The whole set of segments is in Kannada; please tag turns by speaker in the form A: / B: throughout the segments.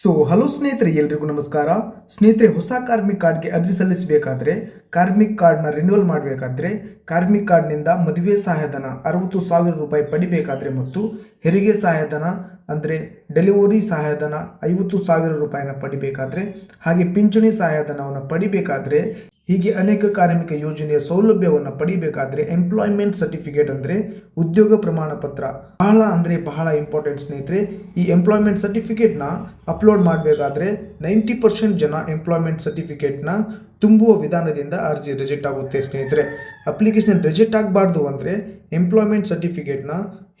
A: ಸೊ ಹಲೋ ಸ್ನೇಹಿತರೆ, ಎಲ್ರಿಗೂ ನಮಸ್ಕಾರ. ಸ್ನೇಹಿತರೆ, ಹೊಸ ಕಾರ್ಮಿಕ್ ಕಾರ್ಡ್ಗೆ ಅರ್ಜಿ ಸಲ್ಲಿಸಬೇಕಾದ್ರೆ, ಕಾರ್ಮಿಕ್ ಕಾರ್ಡ್ನ ರಿನ್ಯೂವಲ್ ಮಾಡಬೇಕಾದ್ರೆ, ಕಾರ್ಮಿಕ್ ಕಾರ್ಡ್ನಿಂದ ಮದುವೆ ಸಹಾಯಧನ ಅರವತ್ತು ಸಾವಿರ ರೂಪಾಯಿ ಪಡಿಬೇಕಾದ್ರೆ ಮತ್ತು ಹೆರಿಗೆ ಸಹಾಯಧನ ಅಂದರೆ ಡೆಲಿವರಿ ಸಹಾಯಧನ ಐವತ್ತು ಸಾವಿರ ರೂಪಾಯಿನ ಪಡಿಬೇಕಾದ್ರೆ, ಹಾಗೆ ಪಿಂಚಣಿ ಸಹಾಯಧನವನ್ನು ಪಡಿಬೇಕಾದ್ರೆ ಹೀಗೆ ಅನೇಕ ಕಾರ್ಮಿಕ ಯೋಜನೆಯ ಸೌಲಭ್ಯವನ್ನು ಪಡಿಬೇಕಾದ್ರೆ ಎಂಪ್ಲಾಯ್ಮೆಂಟ್ ಸರ್ಟಿಫಿಕೇಟ್ ಅಂದರೆ ಉದ್ಯೋಗ ಪ್ರಮಾಣ ಪತ್ರ. ಬಹಳ ಅಂದರೆ ಬಹಳ ಇಂಪಾರ್ಟೆಂಟ್ ಸ್ನೇಹಿತರೆ, ಈ ಎಂಪ್ಲಾಯ್ಮೆಂಟ್ ಸರ್ಟಿಫಿಕೇಟ್ನ ಅಪ್ಲೋಡ್ ಮಾಡಬೇಕಾದ್ರೆ ನೈಂಟಿ ಪರ್ಸೆಂಟ್ ಜನ ಎಂಪ್ಲಾಯ್ಮೆಂಟ್ ಸರ್ಟಿಫಿಕೇಟ್ನ ತುಂಬುವ ವಿಧಾನದಿಂದ ಅರ್ಜಿ ರಿಜೆಕ್ಟ್ ಆಗುತ್ತೆ, ಸ್ನೇಹಿತರೆ. ಅಪ್ಲಿಕೇಶನ್ ರಿಜೆಕ್ಟ್ ಆಗಬಾರ್ದು ಅಂದರೆ ಎಂಪ್ಲಾಯ್ಮೆಂಟ್ ಸರ್ಟಿಫಿಕೇಟ್ನ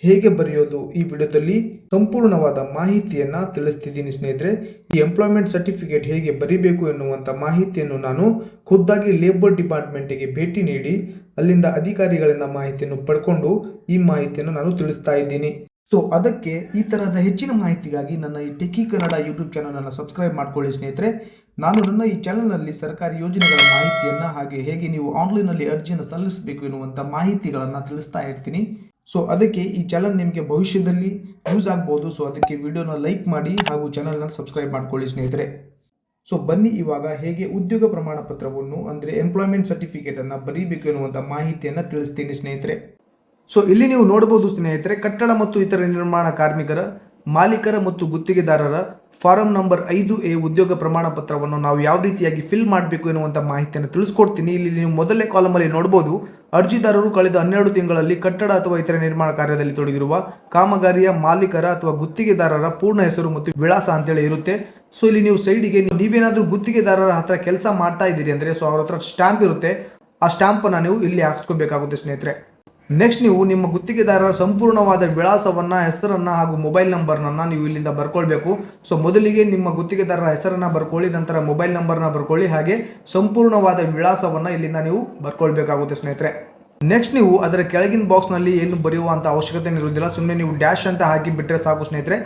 A: ಹೇಗೆ ಬರೆಯೋದು? ಈ ವಿಡಿಯೋದಲ್ಲಿ ಸಂಪೂರ್ಣವಾದ ಮಾಹಿತಿಯನ್ನು ತಿಳಿಸ್ತಿದ್ದೀನಿ, ಸ್ನೇಹಿತರೆ. ಈ ಎಂಪ್ಲಾಯ್ಮೆಂಟ್ ಸರ್ಟಿಫಿಕೇಟ್ ಹೇಗೆ ಬರಿಬೇಕು ಎನ್ನುವಂಥ ಮಾಹಿತಿಯನ್ನು ನಾನು ಖುದ್ದಾಗಿ ಲೇಬರ್ ಡಿಪಾರ್ಟ್ಮೆಂಟಿಗೆ ಭೇಟಿ ನೀಡಿ, ಅಲ್ಲಿಂದ ಅಧಿಕಾರಿಗಳಿಂದ ಮಾಹಿತಿಯನ್ನು ಪಡ್ಕೊಂಡು ಈ ಮಾಹಿತಿಯನ್ನು ನಾನು ತಿಳಿಸ್ತಾ ಇದ್ದೀನಿ. ಸೊ ಅದಕ್ಕೆ ಈ ತರಹದ ಹೆಚ್ಚಿನ ಮಾಹಿತಿಗಾಗಿ ನನ್ನ ಈ ಟೆಕ್ಕಿ ಕನ್ನಡ ಯೂಟ್ಯೂಬ್ ಚಾನಲನ್ನು ಸಬ್ಸ್ಕ್ರೈಬ್ ಮಾಡ್ಕೊಳ್ಳಿ, ಸ್ನೇಹಿತರೆ. ನಾನು ನನ್ನ ಈ ಚಾನಲ್ನಲ್ಲಿ ಸರ್ಕಾರಿ ಯೋಜನೆಗಳ ಮಾಹಿತಿಯನ್ನು ಹಾಗೆ ಹೇಗೆ ನೀವು ಆನ್ಲೈನಲ್ಲಿ ಅರ್ಜಿಯನ್ನು ಸಲ್ಲಿಸಬೇಕು ಎನ್ನುವಂಥ ಮಾಹಿತಿಗಳನ್ನು ತಿಳಿಸ್ತಾ ಇರ್ತೀನಿ. ಸೊ ಅದಕ್ಕೆ ಈ ಚಾನಲ್ ನಿಮಗೆ ಭವಿಷ್ಯದಲ್ಲಿ ಯೂಸ್ ಆಗ್ಬೋದು. ಸೊ ಅದಕ್ಕೆ ವಿಡಿಯೋನ ಲೈಕ್ ಮಾಡಿ ಹಾಗೂ ಚಾನಲ್ನ ಸಬ್ಸ್ಕ್ರೈಬ್ ಮಾಡ್ಕೊಳ್ಳಿ ಸ್ನೇಹಿತರೆ. ಸೊ ಬನ್ನಿ ಇವಾಗ ಹೇಗೆ ಉದ್ಯೋಗ ಪ್ರಮಾಣ ಪತ್ರವನ್ನು ಅಂದರೆ ಎಂಪ್ಲಾಯ್ಮೆಂಟ್ ಸರ್ಟಿಫಿಕೇಟನ್ನು ಬರೀಬೇಕು ಎನ್ನುವಂಥ ಮಾಹಿತಿಯನ್ನು ತಿಳಿಸ್ತೀನಿ ಸ್ನೇಹಿತರೆ. ಸೊ ಇಲ್ಲಿ ನೀವು ನೋಡಬಹುದು ಸ್ನೇಹಿತರೆ, ಕಟ್ಟಡ ಮತ್ತು ಇತರ ನಿರ್ಮಾಣ ಕಾರ್ಮಿಕರ ಮಾಲೀಕರ ಮತ್ತು ಗುತ್ತಿಗೆದಾರರ ಫಾರಂ ನಂಬರ್ ಐದು ಎ ಉದ್ಯೋಗ ಪ್ರಮಾಣ ಪತ್ರವನ್ನು ನಾವು ಯಾವ ರೀತಿಯಾಗಿ ಫಿಲ್ ಮಾಡಬೇಕು ಎನ್ನುವಂಥ ಮಾಹಿತಿಯನ್ನು ತಿಳಿಸ್ಕೊಡ್ತೀನಿ. ಇಲ್ಲಿ ನೀವು ಮೊದಲನೇ ಕಾಲಮಲ್ಲಿ ನೋಡಬಹುದು ಅರ್ಜಿದಾರರು ಕಳೆದ ಹನ್ನೆರಡು ತಿಂಗಳಲ್ಲಿ ಕಟ್ಟಡ ಅಥವಾ ಇತರ ನಿರ್ಮಾಣ ಕಾರ್ಯದಲ್ಲಿ ತೊಡಗಿರುವ ಕಾಮಗಾರಿಯ ಮಾಲೀಕರ ಅಥವಾ ಗುತ್ತಿಗೆದಾರರ ಪೂರ್ಣ ಹೆಸರು ಮತ್ತು ವಿಳಾಸ ಅಂತೇಳಿ ಇರುತ್ತೆ. ಸೊ ಇಲ್ಲಿ ನೀವು ಸೈಡಿಗೆ ನೀವೇನಾದ್ರೂ ಗುತ್ತಿಗೆದಾರರ ಹತ್ರ ಕೆಲಸ ಮಾಡ್ತಾ ಇದ್ದೀರಿ ಅಂದ್ರೆ, ಸೊ ಅವ್ರ ಹತ್ರ ಸ್ಟ್ಯಾಂಪ್ ಇರುತ್ತೆ. ಆ ಸ್ಟ್ಯಾಂಪನ್ನು ನೀವು ಇಲ್ಲಿ ಹಾಕ್ಸ್ಕೋಬೇಕಾಗುತ್ತೆ ಸ್ನೇಹಿತರೆ. ನೆಕ್ಸ್ಟ್ ನೀವು ನಿಮ್ಮ ಗುತ್ತಿಗೆದಾರರ ಸಂಪೂರ್ಣವಾದ ವಿಳಾಸವನ್ನು, ಹೆಸರನ್ನು ಹಾಗೂ ಮೊಬೈಲ್ ನಂಬರ್ನನ್ನು ನೀವು ಇಲ್ಲಿಂದ ಬರ್ಕೊಳ್ಬೇಕು. ಸೊ ಮೊದಲಿಗೆ ನಿಮ್ಮ ಗುತ್ತಿಗೆದಾರರ ಹೆಸರನ್ನು ಬರ್ಕೊಳ್ಳಿ, ನಂತರ ಮೊಬೈಲ್ ನಂಬರ್ನ ಬರ್ಕೊಳ್ಳಿ, ಹಾಗೆ ಸಂಪೂರ್ಣವಾದ ವಿಳಾಸವನ್ನು ಇಲ್ಲಿಂದ ನೀವು ಬರ್ಕೊಳ್ಬೇಕಾಗುತ್ತೆ ಸ್ನೇಹಿತರೆ. ನೆಕ್ಸ್ಟ್ ನೀವು ಅದರ ಕೆಳಗಿನ ಬಾಕ್ಸ್ನಲ್ಲಿ ಏನು ಬರೆಯುವಂಥ ಅವಶ್ಯಕತೆ ಇರುವುದಿಲ್ಲ. ಸುಮ್ಮನೆ ನೀವು ಡ್ಯಾಶ್ ಅಂತ ಹಾಕಿ ಬಿಟ್ಟರೆ ಸಾಕು ಸ್ನೇಹಿತರೆ.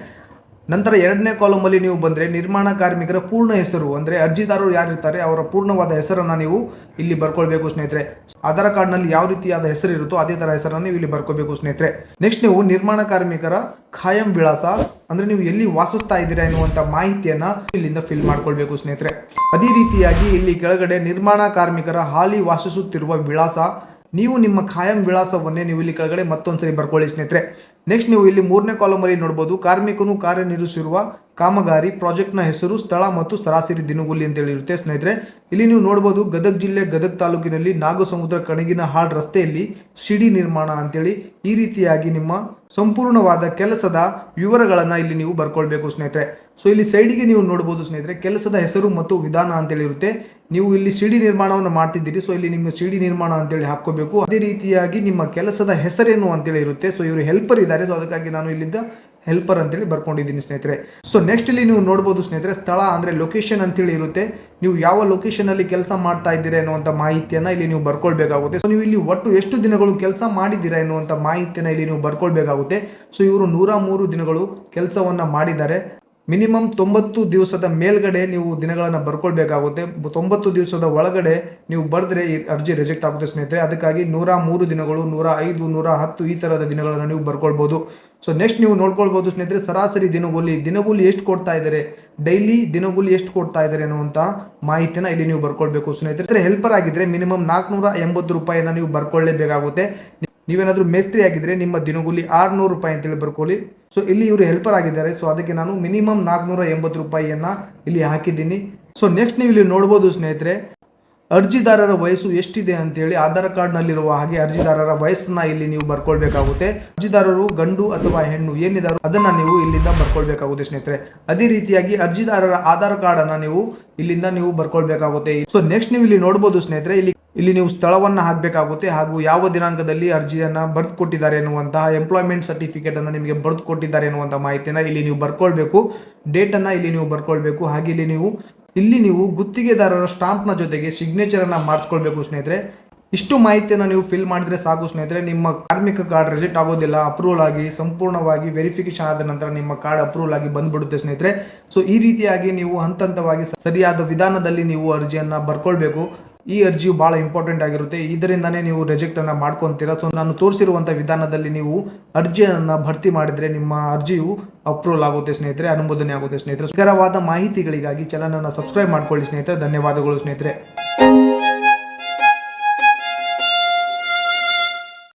A: ನಂತರ ಎರಡನೇ ಕಾಲಮಲ್ಲಿ ನೀವು ಬಂದರೆ ನಿರ್ಮಾಣ ಕಾರ್ಮಿಕರ ಪೂರ್ಣ ಹೆಸರು, ಅಂದರೆ ಅರ್ಜಿದಾರರು ಯಾರಿರ್ತಾರೆ ಅವರ ಪೂರ್ಣವಾದ ಹೆಸರನ್ನು ನೀವು ಇಲ್ಲಿ ಬರ್ಕೊಳ್ಬೇಕು ಸ್ನೇಹಿತರೆ. ಆಧಾರ್ ಕಾರ್ಡ್ನಲ್ಲಿ ಯಾವ ರೀತಿಯಾದ ಹೆಸರು ಇರುತ್ತೋ ಅದೇ ಥರ ಹೆಸರನ್ನು ನೀವು ಇಲ್ಲಿ ಬರ್ಕೋಬೇಕು ಸ್ನೇಹಿತರೆ. ನೆಕ್ಸ್ಟ್ ನೀವು ನಿರ್ಮಾಣ ಕಾರ್ಮಿಕರ ಖಾಯಂ ವಿಳಾಸ, ಅಂದರೆ ನೀವು ಎಲ್ಲಿ ವಾಸಿಸ್ತಾ ಇದ್ದೀರಾ ಎನ್ನುವಂಥ ಮಾಹಿತಿಯನ್ನು ಇಲ್ಲಿಂದ ಫಿಲ್ ಮಾಡ್ಕೊಳ್ಬೇಕು ಸ್ನೇಹಿತರೆ. ಅದೇ ರೀತಿಯಾಗಿ ಇಲ್ಲಿ ಕೆಳಗಡೆ ನಿರ್ಮಾಣ ಕಾರ್ಮಿಕರ ಹಾಲಿ ವಾಸಿಸುತ್ತಿರುವ ವಿಳಾಸ, ನೀವು ನಿಮ್ಮ ಖಾಯಂ ವಿಳಾಸವನ್ನೇ ನೀವು ಇಲ್ಲಿ ಕೆಳಗಡೆ ಮತ್ತೊಂದು ಸರಿ ಬರ್ಕೊಳ್ಳಿ ಸ್ನೇಹಿತರೆ. ನೆಕ್ಸ್ಟ್ ನೀವು ಇಲ್ಲಿ ಮೂರನೇ ಕಾಲಮಲ್ಲಿ ನೋಡ್ಬೋದು, ಕಾರ್ಮಿಕನು ಕಾರ್ಯನಿರ್ವಹಿಸಿರುವ ಕಾಮಗಾರಿ ಪ್ರಾಜೆಕ್ಟ್ನ ಹೆಸರು, ಸ್ಥಳ ಮತ್ತು ಸರಾಸರಿ ದಿನಗೂಲಿ ಅಂತೇಳಿ ಇರುತ್ತೆ ಸ್ನೇಹಿತರೆ. ಇಲ್ಲಿ ನೀವು ನೋಡ್ಬೋದು, ಗದಗ ಜಿಲ್ಲೆ ಗದಗ ತಾಲೂಕಿನಲ್ಲಿ ನಾಗಸಮುದ್ರ ಕಣಗಿನ ಹಾಳ್ ರಸ್ತೆಯಲ್ಲಿ ಸಿಡಿ ನಿರ್ಮಾಣ ಅಂತೇಳಿ ಈ ರೀತಿಯಾಗಿ ನಿಮ್ಮ ಸಂಪೂರ್ಣವಾದ ಕೆಲಸದ ವಿವರಗಳನ್ನು ಇಲ್ಲಿ ನೀವು ಬರ್ಕೊಳ್ಬೇಕು ಸ್ನೇಹಿತರೆ. ಸೊ ಇಲ್ಲಿ ಸೈಡಿಗೆ ನೀವು ನೋಡ್ಬೋದು ಸ್ನೇಹಿತರೆ, ಕೆಲಸದ ಹೆಸರು ಮತ್ತು ವಿಧಾನ ಅಂತೇಳಿ ಇರುತ್ತೆ ನೀವು ಇಲ್ಲಿ ಸಿಡಿ ನಿರ್ಮಾಣವನ್ನು ಮಾಡ್ತಿದ್ದೀರಿ ಸೊ ಇಲ್ಲಿ ನಿಮ್ಮ ಸಿಡಿ ನಿರ್ಮಾಣ ಅಂತೇಳಿ ಹಾಕೋಬೇಕು ಅದೇ ರೀತಿಯಾಗಿ ನಿಮ್ಮ ಕೆಲಸದ ಹೆಸರೇನು ಅಂತೇಳಿ ಇರುತ್ತೆ. ಸೊ ಇವರು ಹೆಲ್ಪರ್ ಇದ್ದಾರೆ. ಸೊ ಅದಕ್ಕಾಗಿ ನಾನು ಇಲ್ಲಿಂದ ಹೆಲ್ಪರ್ ಅಂತೇಳಿ ಬರ್ಕೊಂಡಿದ್ದೀನಿ ಸ್ನೇಹಿತರೆ. ಸೊ ನೆಕ್ಸ್ಟ್ ಇಲ್ಲಿ ನೀವು ನೋಡ್ಬೋದು ಸ್ನೇಹಿತರೆ, ಸ್ಥಳ ಅಂದರೆ ಲೊಕೇಶನ್ ಅಂತೇಳಿ ಇರುತ್ತೆ. ನೀವು ಯಾವ ಲೊಕೇಶನ್ ಅಲ್ಲಿ ಕೆಲಸ ಮಾಡ್ತಾ ಇದ್ದೀರಾ ಎನ್ನುವಂಥ ಮಾಹಿತಿಯನ್ನು ಇಲ್ಲಿ ನೀವು ಬರ್ಕೊಳ್ಬೇಕಾಗುತ್ತೆ. ಸೊ ನೀವು ಇಲ್ಲಿ ಒಟ್ಟು ಎಷ್ಟು ದಿನಗಳು ಕೆಲಸ ಮಾಡಿದ್ದೀರಾ ಎನ್ನುವಂಥ ಮಾಹಿತಿಯನ್ನು ಇಲ್ಲಿ ನೀವು ಬರ್ಕೊಳ್ಬೇಕಾಗುತ್ತೆ. ಸೊ ಇವರು ನೂರ ಮೂರು ದಿನಗಳು ಕೆಲಸವನ್ನು ಮಾಡಿದ್ದಾರೆ. ಮಿನಿಮಮ್ ತೊಂಬತ್ತು ದಿವಸದ ಮೇಲ್ಗಡೆ ನೀವು ದಿನಗಳನ್ನು ಬರ್ಕೊಳ್ಬೇಕಾಗುತ್ತೆ. ತೊಂಬತ್ತು ದಿವಸದ ಒಳಗಡೆ ನೀವು ಬರೆದ್ರೆ ಈ ಅರ್ಜಿ ರಿಜೆಕ್ಟ್ ಆಗುತ್ತೆ ಸ್ನೇಹಿತರೆ. ಅದಕ್ಕಾಗಿ ನೂರ ಮೂರು ದಿನಗಳು, ನೂರ ಐದು, ನೂರ ಹತ್ತು ಈ ಥರದ ದಿನಗಳನ್ನು ನೀವು ಬರ್ಕೊಳ್ಬೋದು. ಸೊ ನೆಕ್ಸ್ಟ್ ನೀವು ನೋಡ್ಕೊಳ್ಬೋದು ಸ್ನೇಹಿತರೆ, ಸರಾಸರಿ ದಿನಗೂಲಿ. ದಿನಗೂಲಿ ಎಷ್ಟು ಕೊಡ್ತಾ ಇದ್ದಾರೆ? ಡೈಲಿ ದಿನಗೂಲಿ ಎಷ್ಟು ಕೊಡ್ತಾ ಇದ್ದಾರೆ ಅನ್ನುವಂಥ ಮಾಹಿತಿನ ಇಲ್ಲಿ ನೀವು ಬರ್ಕೊಳ್ಬೇಕು ಸ್ನೇಹಿತರೆ. ಹೆಲ್ಪರ್ ಆಗಿದ್ರೆ ಮಿನಿಮಮ್ ನಾಲ್ಕುನೂರ ಎಂಬತ್ತು ರೂಪಾಯಿನ ನೀವು ಬರ್ಕೊಳ್ಳೇಬೇಕಾಗುತ್ತೆ ನೀವೇನಾದರೂ ಮೇಸ್ತ್ರಿ ಆಗಿದ್ರೆ ನಿಮ್ಮ ದಿನಗೂಲಿ ಆರುನೂರು ರೂಪಾಯಿ ಅಂತೇಳಿ ಬರ್ಕೊಳ್ಳಿ. ಸೊ ಇಲ್ಲಿ ಇವರು ಹೆಲ್ಪರ್ ಆಗಿದ್ದಾರೆ. ಸೊ ಅದಕ್ಕೆ ನಾನು ಮಿನಿಮಮ್ ನಾಲ್ಕುನೂರ ಎಂಬತ್ತು ರೂಪಾಯಿಯನ್ನು ಇಲ್ಲಿ ಹಾಕಿದ್ದೀನಿ. ಸೊ ನೆಕ್ಸ್ಟ್ ನೀವು ಇಲ್ಲಿ ನೋಡ್ಬೋದು ಸ್ನೇಹಿತರೆ, ಅರ್ಜಿದಾರರ ವಯಸ್ಸು ಎಷ್ಟಿದೆ ಅಂತೇಳಿ ಆಧಾರ್ ಕಾರ್ಡ್ನಲ್ಲಿರುವ ಹಾಗೆ ಅರ್ಜಿದಾರರ ವಯಸ್ಸನ್ನ ಇಲ್ಲಿ ನೀವು ಬರ್ಕೊಳ್ಬೇಕಾಗುತ್ತೆ. ಅರ್ಜಿದಾರರು ಗಂಡು ಅಥವಾ ಹೆಣ್ಣು ಏನಿದಾರೋ ಅದನ್ನ ನೀವು ಇಲ್ಲಿಂದ ಬರ್ಕೊಳ್ಬೇಕಾಗುತ್ತೆ ಸ್ನೇಹಿತರೆ. ಅದೇ ರೀತಿಯಾಗಿ ಅರ್ಜಿದಾರರ ಆಧಾರ್ ಕಾರ್ಡನ್ನು ನೀವು ಇಲ್ಲಿಂದ ನೀವು ಬರ್ಕೊಳ್ಬೇಕಾಗುತ್ತೆ. ಸೊ ನೆಕ್ಸ್ಟ್ ನೀವು ಇಲ್ಲಿ ನೋಡ್ಬೋದು ಸ್ನೇಹಿತರೆ, ಇಲ್ಲಿ ಇಲ್ಲಿ ನೀವು ಸ್ಥಳವನ್ನು ಹಾಕಬೇಕಾಗುತ್ತೆ ಹಾಗೂ ಯಾವ ದಿನಾಂಕದಲ್ಲಿ ಅರ್ಜಿಯನ್ನು ಬರೆದು ಕೊಟ್ಟಿದ್ದಾರೆ ಎನ್ನುವಂತಹ ಎಂಪ್ಲಾಯ್ಮೆಂಟ್ ಸರ್ಟಿಫಿಕೇಟನ್ನು ನಿಮಗೆ ಬರೆದು ಕೊಟ್ಟಿದ್ದಾರೆ ಎನ್ನುವಂಥ ಮಾಹಿತಿಯನ್ನು ಇಲ್ಲಿ ನೀವು ಬರ್ಕೊಳ್ಬೇಕು. ಡೇಟನ್ನು ಇಲ್ಲಿ ನೀವು ಬರ್ಕೊಳ್ಬೇಕು. ಹಾಗೆ ಇಲ್ಲಿ ನೀವು ಇಲ್ಲಿ ನೀವು ಗುತ್ತಿಗೆದಾರರ ಸ್ಟಾಂಪ್ನ ಜೊತೆಗೆ ಸಿಗ್ನೇಚರನ್ನು ಮಾಡಿಸ್ಕೊಳ್ಬೇಕು ಸ್ನೇಹಿತರೆ. ಇಷ್ಟು ಮಾಹಿತಿಯನ್ನು ನೀವು ಫಿಲ್ ಮಾಡಿದ್ರೆ ಸಾಕು ಸ್ನೇಹಿತರೆ. ನಿಮ್ಮ ಕಾರ್ಮಿಕ ಕಾರ್ಡ್ ರಿಜೆಕ್ಟ್ ಆಗೋದಿಲ್ಲ ಅಪ್ರೂವಲ್ ಆಗಿ ಸಂಪೂರ್ಣವಾಗಿ ವೆರಿಫಿಕೇಶನ್ ಆದ ನಂತರ ನಿಮ್ಮ ಕಾರ್ಡ್ ಅಪ್ರೂವಲ್ ಆಗಿ ಬಂದ್ಬಿಡುತ್ತೆ ಸ್ನೇಹಿತರೆ. ಸೊ ಈ ರೀತಿಯಾಗಿ ನೀವು ಹಂತ ಹಂತವಾಗಿ ಸರಿಯಾದ ವಿಧಾನದಲ್ಲಿ ನೀವು ಅರ್ಜಿಯನ್ನು ಬರ್ಕೊಳ್ಬೇಕು. ಈ ಅರ್ಜಿಯು ಭಾಳ ಇಂಪಾರ್ಟೆಂಟ್ ಆಗಿರುತ್ತೆ. ಇದರಿಂದನೇ ನೀವು ರಿಜೆಕ್ಟ್ ಅನ್ನ ಮಾಡ್ಕೊಂತೀರಾ. ಸೊ ನಾನು ತೋರಿಸಿರುವಂಥ ವಿಧಾನದಲ್ಲಿ ನೀವು ಅರ್ಜಿಯನ್ನು ಭರ್ತಿ ಮಾಡಿದ್ರೆ ನಿಮ್ಮ ಅರ್ಜಿಯು ಅಪ್ರೂವಲ್ ಆಗುತ್ತೆ ಸ್ನೇಹಿತರೆ, ಅನುಮೋದನೆ ಆಗುತ್ತೆ ಸ್ನೇಹಿತರೆ. ನಿಖರವಾದ ಮಾಹಿತಿಗಳಿಗಾಗಿ ಚಾನಲನ್ನು ಸಬ್ಸ್ಕ್ರೈಬ್ ಮಾಡ್ಕೊಳ್ಳಿ ಸ್ನೇಹಿತರೆ. ಧನ್ಯವಾದಗಳು ಸ್ನೇಹಿತರೆ.